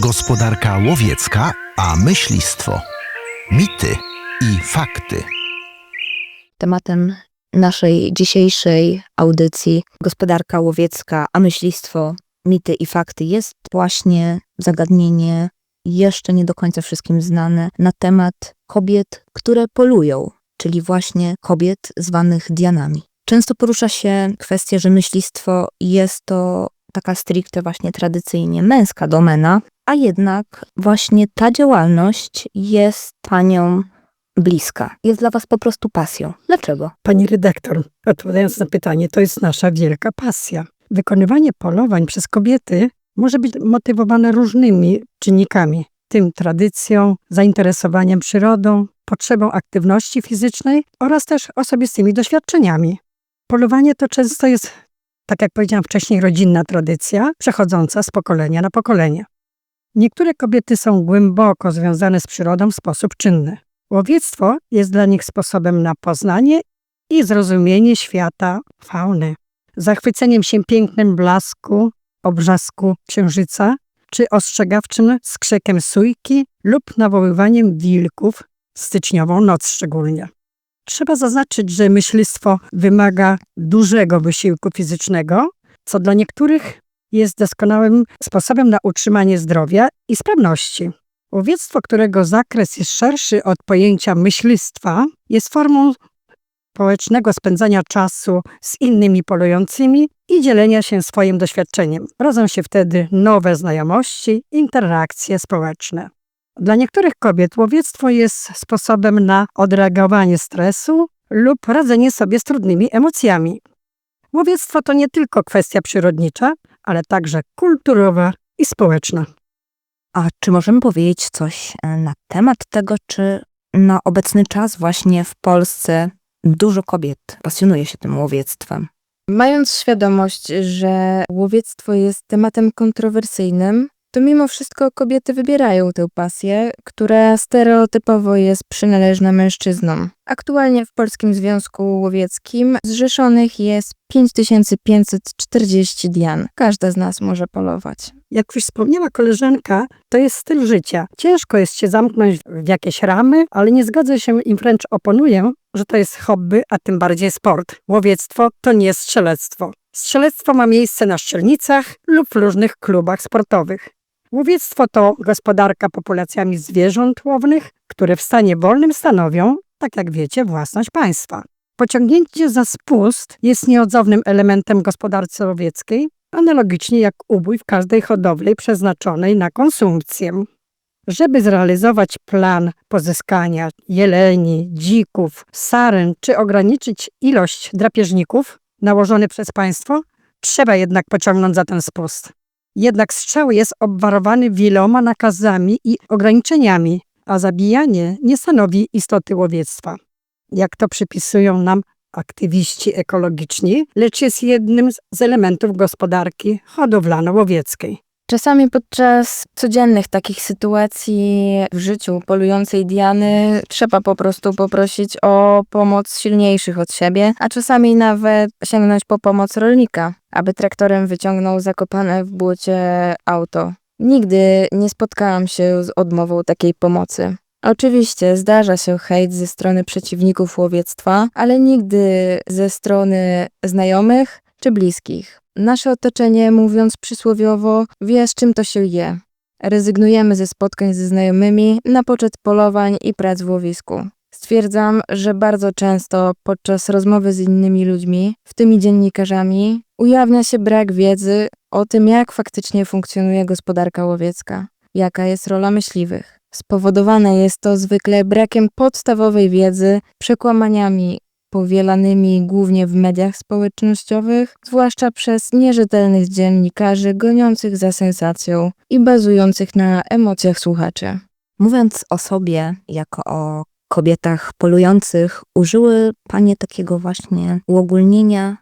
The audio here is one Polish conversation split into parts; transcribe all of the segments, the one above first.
Gospodarka łowiecka, a myślistwo. Mity i fakty. Tematem naszej dzisiejszej audycji Gospodarka łowiecka, a myślistwo, mity i fakty jest właśnie zagadnienie jeszcze nie do końca wszystkim znane na temat kobiet, które polują, czyli właśnie kobiet zwanych Dianami. Często porusza się kwestię, że myślistwo jest to taka stricte właśnie tradycyjnie męska domena, a jednak właśnie ta działalność jest panią bliska. Jest dla was po prostu pasją. Dlaczego? Pani redaktor, odpowiadając na pytanie, to jest nasza wielka pasja. Wykonywanie polowań przez kobiety może być motywowane różnymi czynnikami, tym tradycją, zainteresowaniem przyrodą, potrzebą aktywności fizycznej oraz też osobistymi doświadczeniami. Polowanie to często jest, tak jak powiedziałam wcześniej, rodzinna tradycja, przechodząca z pokolenia na pokolenie. Niektóre kobiety są głęboko związane z przyrodą w sposób czynny. Łowiectwo jest dla nich sposobem na poznanie i zrozumienie świata fauny. Zachwyceniem się pięknym blasku, obrzasku księżyca, czy ostrzegawczym skrzykiem sójki lub nawoływaniem wilków, styczniową noc szczególnie. Trzeba zaznaczyć, że myślistwo wymaga dużego wysiłku fizycznego, co dla niektórych jest doskonałym sposobem na utrzymanie zdrowia i sprawności. Łowiectwo, którego zakres jest szerszy od pojęcia myślistwa, jest formą społecznego spędzania czasu z innymi polującymi i dzielenia się swoim doświadczeniem. Rodzą się wtedy nowe znajomości, interakcje społeczne. Dla niektórych kobiet łowiectwo jest sposobem na odreagowanie stresu lub radzenie sobie z trudnymi emocjami. Łowiectwo to nie tylko kwestia przyrodnicza, ale także kulturowa i społeczna. A czy możemy powiedzieć coś e, na temat tego, czy na obecny czas właśnie w Polsce dużo kobiet pasjonuje się tym łowiectwem? Mając świadomość, że łowiectwo jest tematem kontrowersyjnym, to mimo wszystko kobiety wybierają tę pasję, która stereotypowo jest przynależna mężczyznom. Aktualnie w Polskim Związku Łowieckim zrzeszonych jest 5540 dian. Każda z nas może polować. Jak już wspomniała koleżanka, to jest styl życia. Ciężko jest się zamknąć w jakieś ramy, ale nie zgodzę się i wręcz oponuję, że to jest hobby, a tym bardziej sport. Łowiectwo to nie strzelectwo. Strzelectwo ma miejsce na szczelnicach lub w różnych klubach sportowych. Łowiectwo to gospodarka populacjami zwierząt łownych, które w stanie wolnym stanowią, tak jak wiecie, własność państwa. Pociągnięcie za spust jest nieodzownym elementem gospodarki łowieckiej, analogicznie jak ubój w każdej hodowli przeznaczonej na konsumpcję. Żeby zrealizować plan pozyskania jeleni, dzików, saren czy ograniczyć ilość drapieżników nałożony przez państwo, trzeba jednak pociągnąć za ten spust. Jednak strzał jest obwarowany wieloma nakazami i ograniczeniami, a zabijanie nie stanowi istoty łowiectwa. Jak to przypisują nam aktywiści ekologiczni, lecz jest jednym z elementów gospodarki hodowlano-łowieckiej. Czasami podczas codziennych takich sytuacji w życiu polującej Diany trzeba po prostu poprosić o pomoc silniejszych od siebie, a czasami nawet sięgnąć po pomoc rolnika, aby traktorem wyciągnął zakopane w błocie auto. Nigdy nie spotkałam się z odmową takiej pomocy. Oczywiście zdarza się hejt ze strony przeciwników łowiectwa, ale nigdy ze strony znajomych czy bliskich. Nasze otoczenie, mówiąc przysłowiowo, wie z czym to się je. Rezygnujemy ze spotkań ze znajomymi na poczet polowań i prac w łowisku. Stwierdzam, że bardzo często podczas rozmowy z innymi ludźmi, w tym dziennikarzami, ujawnia się brak wiedzy o tym, jak faktycznie funkcjonuje gospodarka łowiecka, jaka jest rola myśliwych. Spowodowane jest to zwykle brakiem podstawowej wiedzy, przekłamaniami powielanymi głównie w mediach społecznościowych, zwłaszcza przez nierzetelnych dziennikarzy goniących za sensacją i bazujących na emocjach słuchaczy. Mówiąc o sobie jako o kobietach polujących, użyły panie takiego właśnie uogólnienia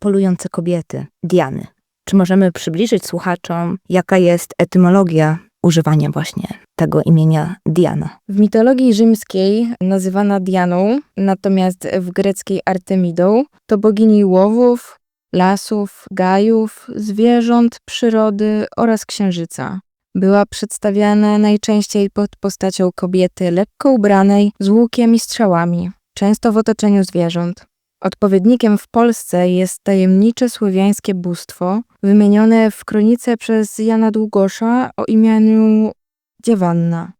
polujące kobiety, Diany. Czy możemy przybliżyć słuchaczom, jaka jest etymologia używania właśnie tego imienia Diana. W mitologii rzymskiej nazywana Dianą, natomiast w greckiej Artemidą, to bogini łowów, lasów, gajów, zwierząt, przyrody oraz księżyca. była przedstawiana najczęściej pod postacią kobiety lekko ubranej z łukiem i strzałami, często w otoczeniu zwierząt. Odpowiednikiem w Polsce jest tajemnicze słowiańskie bóstwo, wymienione w kronice przez Jana Długosza o imieniu Dziewanna.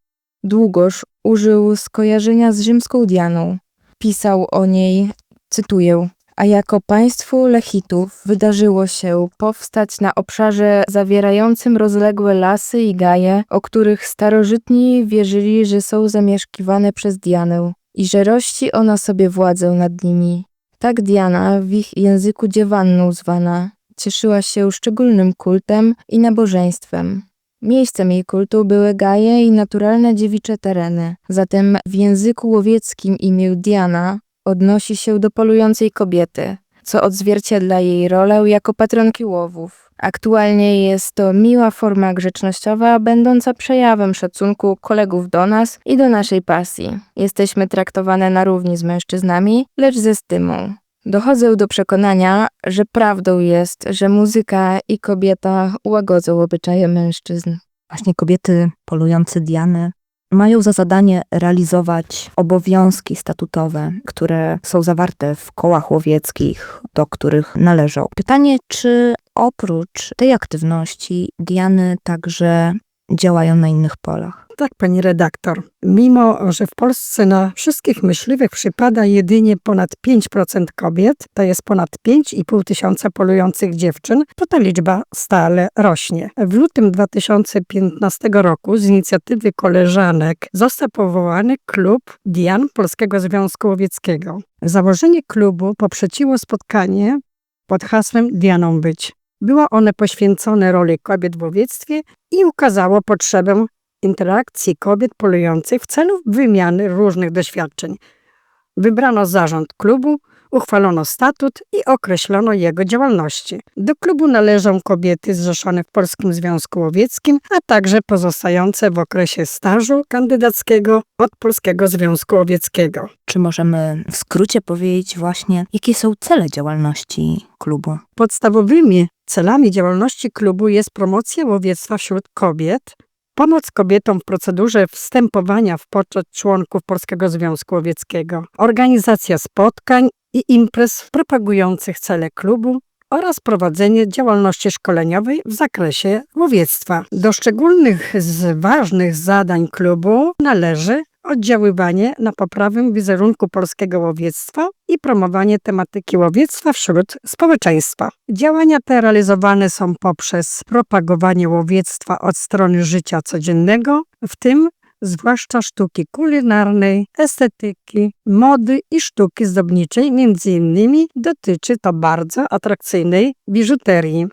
Długosz użył skojarzenia z rzymską Dianą. Pisał o niej, cytuję, a jako państwu Lechitów wydarzyło się powstać na obszarze zawierającym rozległe lasy i gaje, o których starożytni wierzyli, że są zamieszkiwane przez Dianę i że rości ona sobie władzę nad nimi. Tak Diana, w ich języku dziewanną zwana, cieszyła się szczególnym kultem i nabożeństwem. Miejscem jej kultu były gaje i naturalne dziewicze tereny. Zatem w języku łowieckim imię Diana odnosi się do polującej kobiety, co odzwierciedla jej rolę jako patronki łowów. Aktualnie jest to miła forma grzecznościowa, będąca przejawem szacunku kolegów do nas i do naszej pasji. Jesteśmy traktowane na równi z mężczyznami, lecz ze stymą. Dochodzę do przekonania, że prawdą jest, że muzyka i kobieta łagodzą obyczaje mężczyzn. Właśnie kobiety polujące Diany mają za zadanie realizować obowiązki statutowe, które są zawarte w kołach łowieckich, do których należą. Pytanie, czy oprócz tej aktywności Diany także działają na innych polach? Tak, pani redaktor. Mimo, że w Polsce na wszystkich myśliwych przypada jedynie ponad 5% kobiet, to jest ponad 5,5 tysiąca polujących dziewczyn, to ta liczba stale rośnie. W lutym 2015 roku z inicjatywy koleżanek został powołany klub Dian Polskiego Związku Łowieckiego. Założenie klubu poprzeciło spotkanie pod hasłem Dianą być. Było one poświęcone roli kobiet w łowiectwie i ukazało potrzebę interakcji kobiet polujących w celu wymiany różnych doświadczeń. Wybrano zarząd klubu, uchwalono statut i określono jego działalności. Do klubu należą kobiety zrzeszone w Polskim Związku Łowieckim, a także pozostające w okresie stażu kandydackiego od Polskiego Związku Łowieckiego. Czy możemy w skrócie powiedzieć właśnie, jakie są cele działalności klubu? Podstawowymi celami działalności klubu jest promocja łowiectwa wśród kobiet, pomoc kobietom w procedurze wstępowania w poczet członków Polskiego Związku Łowieckiego, organizacja spotkań i imprez propagujących cele klubu oraz prowadzenie działalności szkoleniowej w zakresie łowiectwa. Do szczególnych z ważnych zadań klubu należy oddziaływanie na poprawę wizerunku polskiego łowiectwa i promowanie tematyki łowiectwa wśród społeczeństwa. Działania te realizowane są poprzez propagowanie łowiectwa od strony życia codziennego, w tym zwłaszcza sztuki kulinarnej, estetyki, mody i sztuki zdobniczej, między innymi dotyczy to bardzo atrakcyjnej biżuterii.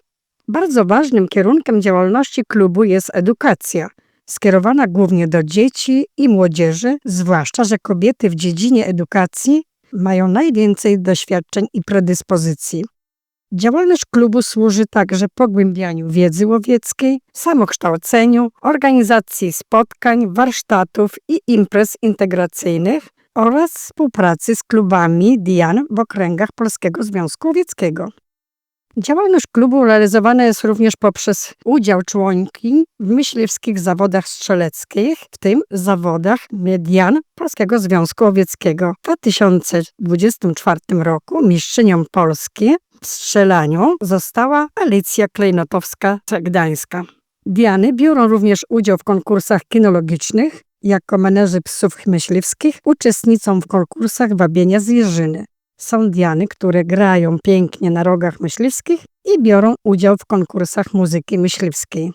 Bardzo ważnym kierunkiem działalności klubu jest edukacja – skierowana głównie do dzieci i młodzieży, zwłaszcza, że kobiety w dziedzinie edukacji mają najwięcej doświadczeń i predyspozycji. Działalność klubu służy także pogłębianiu wiedzy łowieckiej, samokształceniu, organizacji spotkań, warsztatów i imprez integracyjnych oraz współpracy z klubami DIAN w okręgach Polskiego Związku Łowieckiego. Działalność klubu realizowana jest również poprzez udział członki w myśliwskich zawodach strzeleckich, w tym zawodach median Polskiego Związku Łowieckiego. W 2024 roku mistrzynią Polski strzelaniu została Alicja Klejnotowska-Gdańska. Diany biorą również udział w konkursach kinologicznych, jako menerzy psów myśliwskich uczestniczą w konkursach wabienia zwierzyny. Są diany, które grają pięknie na rogach myśliwskich i biorą udział w konkursach muzyki myśliwskiej.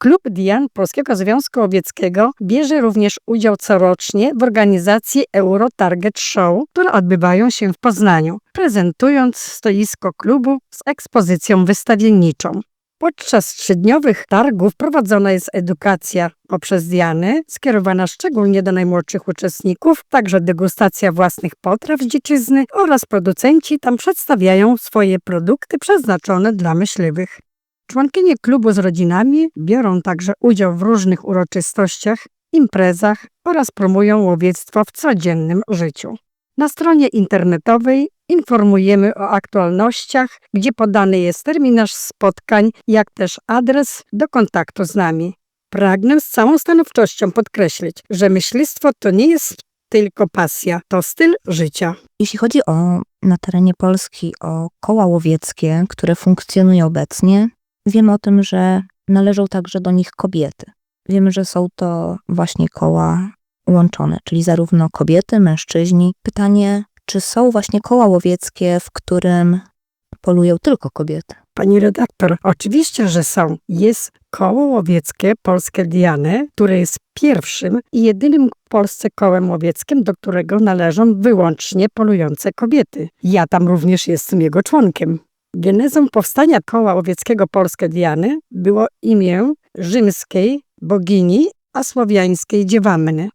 Klub Dian Polskiego Związku Łowieckiego bierze również udział corocznie w organizacji Euro Target Show, które odbywają się w Poznaniu, prezentując stoisko klubu z ekspozycją wystawienniczą. Podczas trzydniowych targów prowadzona jest edukacja poprzez Diany, skierowana szczególnie do najmłodszych uczestników, także degustacja własnych potraw z dziczyzny oraz producenci tam przedstawiają swoje produkty przeznaczone dla myśliwych. Członkinie klubu z rodzinami biorą także udział w różnych uroczystościach, imprezach oraz promują łowiectwo w codziennym życiu. Na stronie internetowej informujemy o aktualnościach, gdzie podany jest terminarz spotkań, jak też adres do kontaktu z nami. Pragnę z całą stanowczością podkreślić, że myślistwo to nie jest tylko pasja, to styl życia. Jeśli chodzi o na terenie Polski o koła łowieckie, które funkcjonują obecnie, wiemy o tym, że należą także do nich kobiety. Wiemy, że są to właśnie koła łączone, czyli zarówno kobiety, mężczyźni. Pytanie, czy są właśnie koła łowieckie, w którym polują tylko kobiety? Pani redaktor, oczywiście, że są. Jest koło łowieckie Polskie Diany, które jest pierwszym i jedynym w Polsce kołem łowieckim, do którego należą wyłącznie polujące kobiety. Ja tam również jestem jego członkiem. Genezą powstania koła łowieckiego Polskie Diany było imię rzymskiej bogini, a słowiańskiej dziewanny.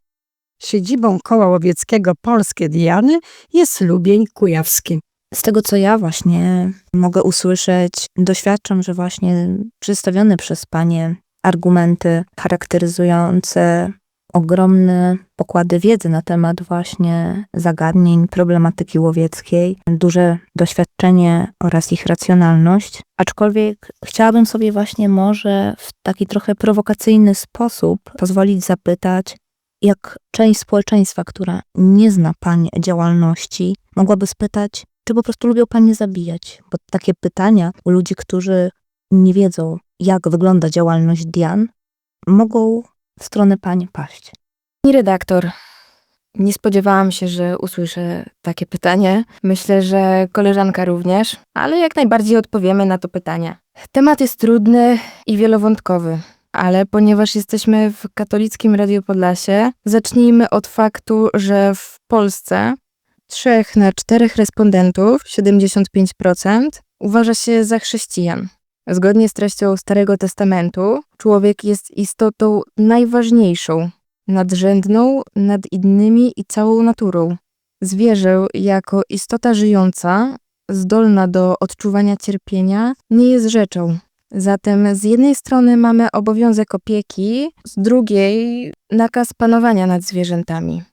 Siedzibą koła łowieckiego Polskie Diany jest Lubień Kujawski. Z tego, co ja właśnie mogę usłyszeć, doświadczam, że właśnie przedstawione przez Panie argumenty charakteryzujące ogromne pokłady wiedzy na temat właśnie zagadnień problematyki łowieckiej, duże doświadczenie oraz ich racjonalność. Aczkolwiek chciałabym sobie właśnie może w taki trochę prowokacyjny sposób pozwolić zapytać, jak część społeczeństwa, która nie zna Pań działalności, mogłaby spytać, czy po prostu lubią panie zabijać? Bo takie pytania u ludzi, którzy nie wiedzą, jak wygląda działalność Dian, mogą w stronę pań paść. Pani redaktor, nie spodziewałam się, że usłyszę takie pytanie. Myślę, że koleżanka również, ale jak najbardziej odpowiemy na to pytanie. Temat jest trudny i wielowątkowy, ale ponieważ jesteśmy w katolickim Radiu Podlasie, zacznijmy od faktu, że w Polsce trzech na czterech respondentów, 75%, uważa się za chrześcijan. Zgodnie z treścią Starego Testamentu, człowiek jest istotą najważniejszą, nadrzędną nad innymi i całą naturą. Zwierzę jako istota żyjąca, zdolna do odczuwania cierpienia, nie jest rzeczą. Zatem z jednej strony mamy obowiązek opieki, z drugiej nakaz panowania nad zwierzętami.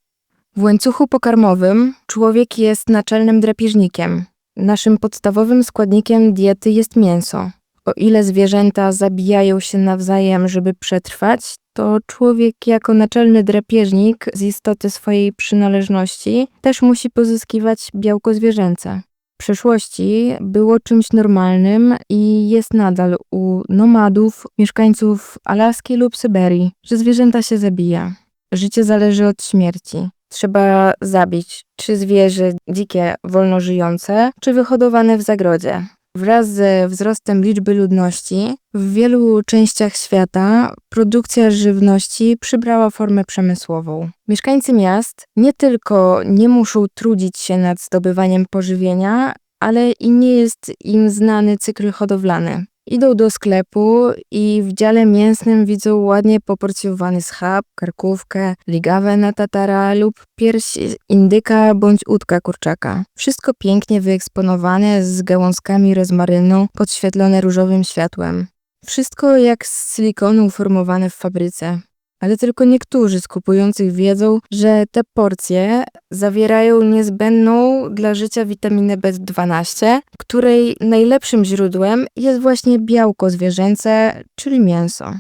W łańcuchu pokarmowym człowiek jest naczelnym drapieżnikiem. Naszym podstawowym składnikiem diety jest mięso. O ile zwierzęta zabijają się nawzajem, żeby przetrwać, to człowiek jako naczelny drapieżnik z istoty swojej przynależności też musi pozyskiwać białko zwierzęce. W przeszłości było czymś normalnym i jest nadal u nomadów, mieszkańców Alaski lub Syberii, że zwierzęta się zabija. Życie zależy od śmierci. Trzeba zabić czy zwierzę dzikie, wolno żyjące, czy wyhodowane w zagrodzie. Wraz ze wzrostem liczby ludności w wielu częściach świata produkcja żywności przybrała formę przemysłową. Mieszkańcy miast nie tylko nie muszą trudzić się nad zdobywaniem pożywienia, ale i nie jest im znany cykl hodowlany. Idą do sklepu i w dziale mięsnym widzą ładnie poporcjowany schab, karkówkę, ligawę na tatara lub pierś indyka bądź udka kurczaka. Wszystko pięknie wyeksponowane z gałązkami rozmarynu, podświetlone różowym światłem. Wszystko jak z silikonu uformowane w fabryce. Ale tylko niektórzy z kupujących wiedzą, że te porcje zawierają niezbędną dla życia witaminę B12, której najlepszym źródłem jest właśnie białko zwierzęce, czyli mięso.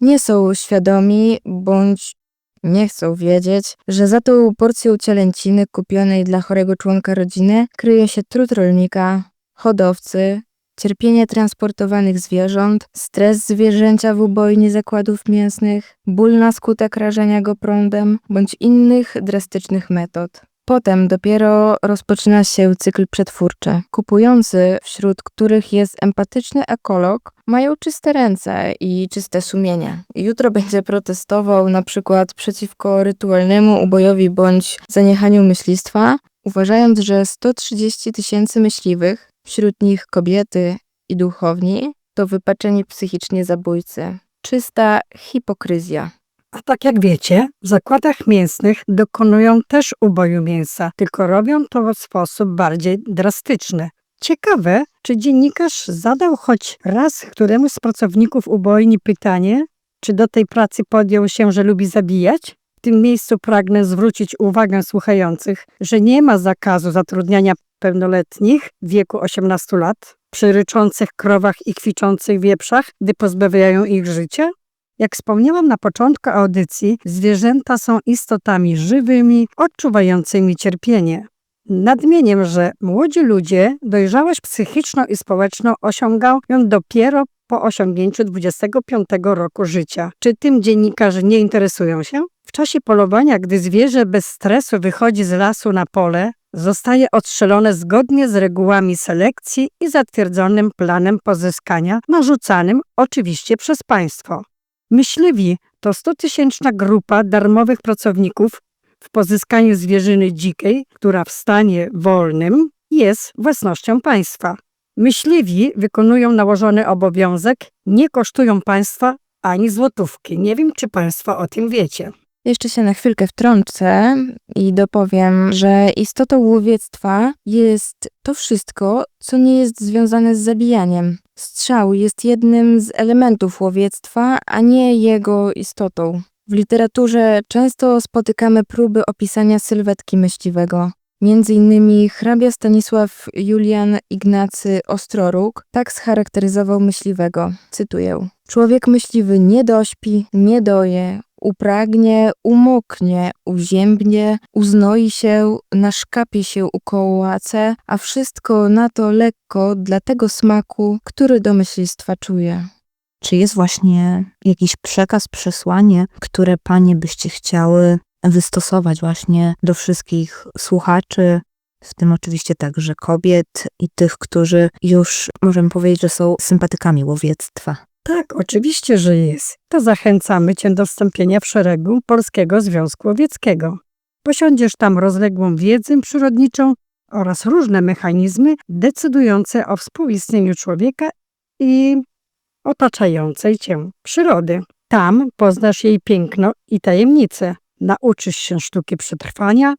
Nie są świadomi bądź nie chcą wiedzieć, że za tą porcją cielęciny kupionej dla chorego członka rodziny kryje się trud rolnika, hodowcy, cierpienie transportowanych zwierząt, stres zwierzęcia w ubojni zakładów mięsnych, ból na skutek rażenia go prądem bądź innych drastycznych metod. Potem dopiero rozpoczyna się cykl przetwórczy. Kupujący, wśród których jest empatyczny ekolog, mają czyste ręce i czyste sumienie. Jutro będzie protestował na przykład przeciwko rytualnemu ubojowi bądź zaniechaniu myślistwa, uważając, że 130 tysięcy myśliwych, wśród nich kobiety i duchowni, to wypaczeni psychicznie zabójcy. Czysta hipokryzja. A tak jak wiecie, w zakładach mięsnych dokonują też uboju mięsa, tylko robią to w sposób bardziej drastyczny. Ciekawe, czy dziennikarz zadał choć raz któremuś z pracowników ubojni pytanie, czy do tej pracy podjął się, że lubi zabijać? Tym miejscu pragnę zwrócić uwagę słuchających, że nie ma zakazu zatrudniania pełnoletnich w wieku 18 lat przy ryczących krowach i kwiczących wieprzach, gdy pozbawiają ich życia. Jak wspomniałam na początku audycji, zwierzęta są istotami żywymi, odczuwającymi cierpienie. Nadmieniem, że młodzi ludzie dojrzałość psychiczną i społeczną osiągają dopiero po osiągnięciu 25 roku życia. Czy tym dziennikarze nie interesują się? Czasie polowania, gdy zwierzę bez stresu wychodzi z lasu na pole, zostaje odstrzelone zgodnie z regułami selekcji i zatwierdzonym planem pozyskania, narzucanym oczywiście przez państwo. Myśliwi to 100-tysięczna grupa darmowych pracowników w pozyskaniu zwierzyny dzikiej, która w stanie wolnym jest własnością państwa. Myśliwi wykonują nałożony obowiązek, nie kosztują państwa ani złotówki. Nie wiem, czy państwo o tym wiecie. Jeszcze się na chwilkę wtrącę i dopowiem, że istotą łowiectwa jest to wszystko, co nie jest związane z zabijaniem. Strzał jest jednym z elementów łowiectwa, a nie jego istotą. W literaturze często spotykamy próby opisania sylwetki myśliwego. Między innymi hrabia Stanisław Julian Ignacy Ostroróg tak scharakteryzował myśliwego. Cytuję. Człowiek myśliwy nie dośpi, nie doje, upragnie, umoknie, uziębnie, uznoi się, naszkapie się u kołace, a wszystko na to lekko dla tego smaku, który do myślistwa czuje. Czy jest właśnie jakiś przekaz, przesłanie, które panie byście chciały wystosować właśnie do wszystkich słuchaczy, w tym oczywiście także kobiet i tych, którzy już możemy powiedzieć, że są sympatykami łowiectwa? Tak, oczywiście, że jest. To zachęcamy Cię do wstąpienia w szeregu Polskiego Związku Łowieckiego. Posiądziesz tam rozległą wiedzę przyrodniczą oraz różne mechanizmy decydujące o współistnieniu człowieka i otaczającej Cię przyrody. Tam poznasz jej piękno i tajemnice, nauczysz się sztuki przetrwania,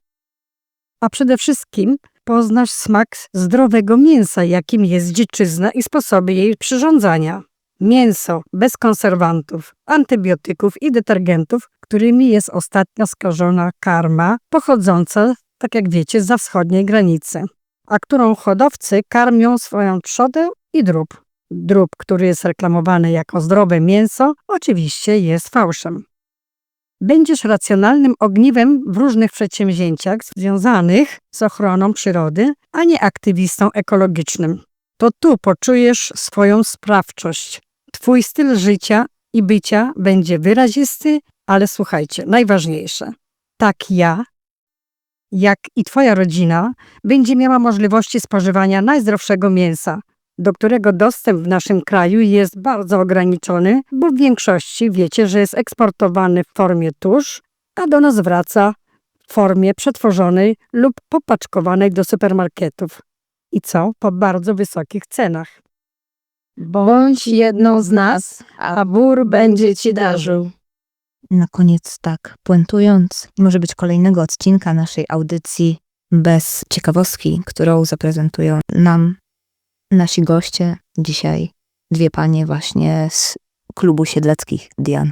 a przede wszystkim poznasz smak zdrowego mięsa, jakim jest dziczyzna i sposoby jej przyrządzania. Mięso bez konserwantów, antybiotyków i detergentów, którymi jest ostatnio skażona karma, pochodząca, tak jak wiecie, za wschodniej granicy, a którą hodowcy karmią swoją trzodę i drób. Drób, który jest reklamowany jako zdrowe mięso, oczywiście jest fałszem. Będziesz racjonalnym ogniwem w różnych przedsięwzięciach związanych z ochroną przyrody, a nie aktywistą ekologicznym. To tu poczujesz swoją sprawczość. Twój styl życia i bycia będzie wyrazisty, ale słuchajcie, najważniejsze. Tak ja, jak i Twoja rodzina, będzie miała możliwości spożywania najzdrowszego mięsa, do którego dostęp w naszym kraju jest bardzo ograniczony, bo w większości wiecie, że jest eksportowany w formie tusz, a do nas wraca w formie przetworzonej lub popaczkowanej do supermarketów. I co? Po bardzo wysokich cenach. Bądź jedną z nas, a bór będzie ci darzył. Na koniec tak, puentując, może być kolejnego odcinka naszej audycji bez ciekawostki, którą zaprezentują nam nasi goście. Dzisiaj dwie panie właśnie z klubu siedleckich Dian.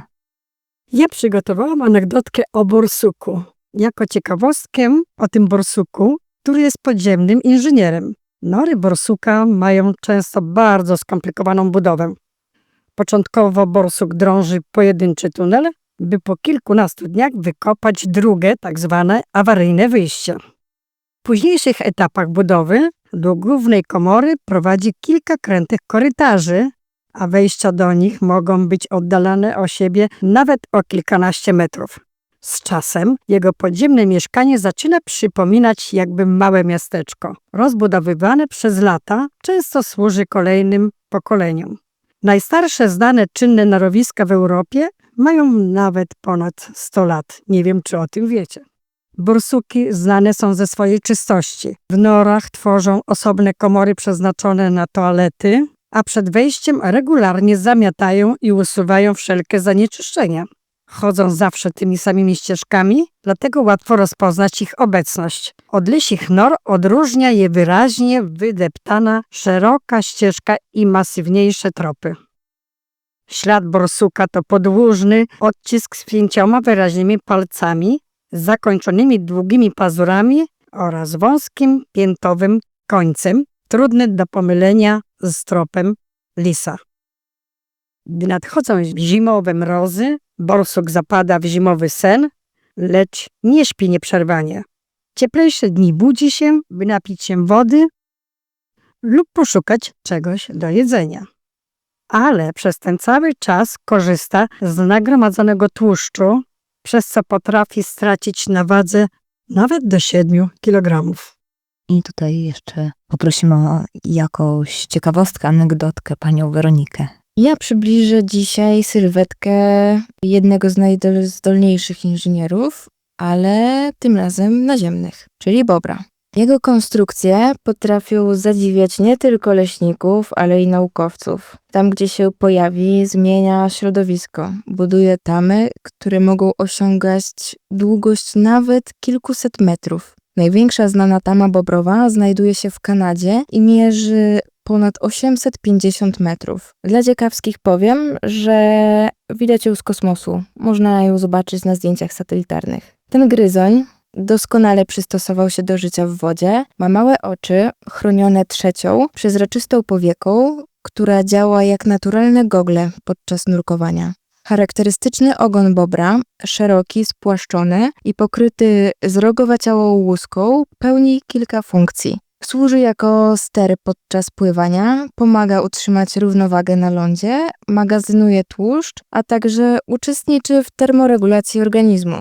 Ja przygotowałam anegdotkę o borsuku. Jako ciekawostkę o tym borsuku, który jest podziemnym inżynierem. Nory borsuka mają często bardzo skomplikowaną budowę. Początkowo borsuk drąży pojedynczy tunel, by po kilkunastu dniach wykopać drugie, tak zwane awaryjne wyjście. W późniejszych etapach budowy do głównej komory prowadzi kilka krętych korytarzy, a wejścia do nich mogą być oddalane o siebie nawet o kilkanaście metrów. Z czasem jego podziemne mieszkanie zaczyna przypominać jakby małe miasteczko. Rozbudowywane przez lata często służy kolejnym pokoleniom. Najstarsze znane czynne narowiska w Europie mają nawet ponad 100 lat. Nie wiem, czy o tym wiecie. Borsuki znane są ze swojej czystości. W norach tworzą osobne komory przeznaczone na toalety, a przed wejściem regularnie zamiatają i usuwają wszelkie zanieczyszczenia. Chodzą zawsze tymi samymi ścieżkami, dlatego łatwo rozpoznać ich obecność. Od lysich nor odróżnia je wyraźnie wydeptana, szeroka ścieżka i masywniejsze tropy. Ślad borsuka to podłużny odcisk z pięcioma wyraźnymi palcami, zakończonymi długimi pazurami oraz wąskim, piętowym końcem, trudny do pomylenia z tropem lisa. Gdy nadchodzą zimowe mrozy, borsuk zapada w zimowy sen, lecz nie śpi nieprzerwanie. Cieplejsze dni budzi się, by napić się wody lub poszukać czegoś do jedzenia. Ale przez ten cały czas korzysta z nagromadzonego tłuszczu, przez co potrafi stracić na wadze nawet do 7 kg. I tutaj jeszcze poprosimy o jakąś ciekawostkę, anegdotkę panią Weronikę. Ja przybliżę dzisiaj sylwetkę jednego z najzdolniejszych inżynierów, ale tym razem naziemnych, czyli bobra. Jego konstrukcje potrafią zadziwiać nie tylko leśników, ale i naukowców. Tam, gdzie się pojawi, zmienia środowisko. Buduje tamy, które mogą osiągać długość nawet kilkuset metrów. Największa znana tama bobrowa znajduje się w Kanadzie i mierzy ponad 850 metrów. Dla ciekawskich powiem, że widać ją z kosmosu. Można ją zobaczyć na zdjęciach satelitarnych. Ten gryzoń doskonale przystosował się do życia w wodzie. Ma małe oczy, chronione trzecią, przezroczystą powieką, która działa jak naturalne gogle podczas nurkowania. Charakterystyczny ogon bobra, szeroki, spłaszczony i pokryty zrogowaciałą łuską, pełni kilka funkcji. Służy jako ster podczas pływania, pomaga utrzymać równowagę na lądzie, magazynuje tłuszcz, a także uczestniczy w termoregulacji organizmu.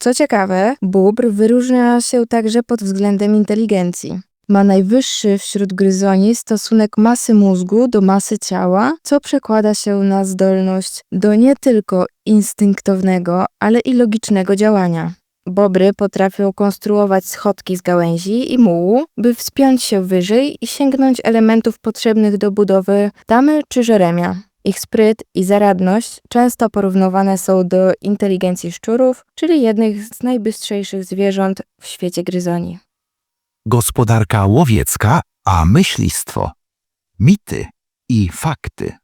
Co ciekawe, bóbr wyróżnia się także pod względem inteligencji. Ma najwyższy wśród gryzoni stosunek masy mózgu do masy ciała, co przekłada się na zdolność do nie tylko instynktownego, ale i logicznego działania. Bobry potrafią konstruować schodki z gałęzi i mułu, by wspiąć się wyżej i sięgnąć elementów potrzebnych do budowy tamy czy żeremia. Ich spryt i zaradność często porównywane są do inteligencji szczurów, czyli jednych z najbystrzejszych zwierząt w świecie gryzoni. Gospodarka łowiecka, a myślistwo. Mity i fakty.